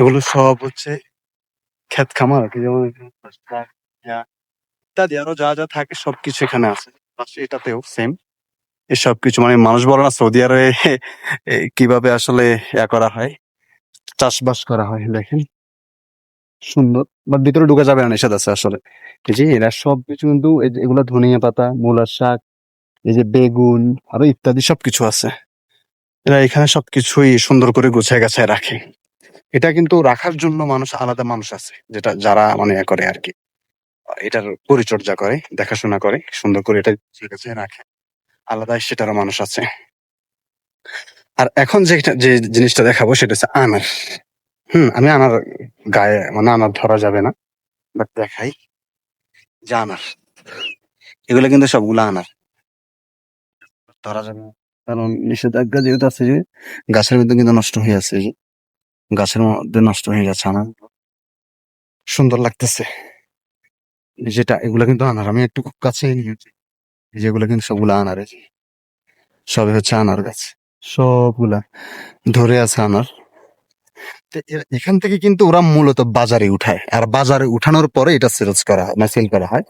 এগুলো সব হচ্ছে ক্ষেত খামার যেমন ইত্যাদি, আরও যা যা থাকে সবকিছু এখানে আছে। এটাতেও সেম এসব কিছু মানে মানুষ বলে না, সৌদি আরবে কীভাবে আসলে ইয়া করা হয়, চাষবাস করা হয়, দেখেন। সুন্দর, বাট ভিতরে ঢুকা যাবে না, নিষেধ আছে আসলে। এই যে এরা সবকিছু কিন্তু এই যে এগুলো ধনিয়া পাতা, মূলার শাক, এই যে বেগুন, আরও ইত্যাদি সবকিছু আছে। এরা এখানে সবকিছুই সুন্দর করে গুছায় গাছায় রাখে। এটা কিন্তু রাখার জন্য মানুষ আলাদা মানুষ আছে, যেটা যারা মানে করে আর কি এটার পরিচর্যা করে, দেখাশোনা করে, সুন্দর করে এটা গাছায় রাখে। আলাদা সেটারও মানুষ আছে। আর এখন যে যে জিনিসটা দেখাবো সেটা হচ্ছে আনার। হুম, আমি আনার গায়ে মানে আনার ধরা যাবে না বাট দেখাই যে আনার। এগুলো কিন্তু সবগুলো আনার। ধরা যাবে কারণ নিষেধাজ্ঞা যেহেতু আছে যে, গাছের মধ্যে কিন্তু নষ্ট হয়ে আছে গাছের মধ্যে নষ্ট হয়ে যাচ্ছে আনার সুন্দর লাগতেছে। যেটা, এগুলো কিন্তু আনার। আমি একটু কাছে নিয়েছি। যেগুলো কিন্তু সবগুলো আনার সবই হচ্ছে আনার গাছ। সবগুলা ধরে আছে আনার। এখান থেকে কিন্তু ওরা মূলত বাজারে উঠায়। আর বাজারে উঠানোর পরে এটা সেলস করা হয় না সেল করা হয়।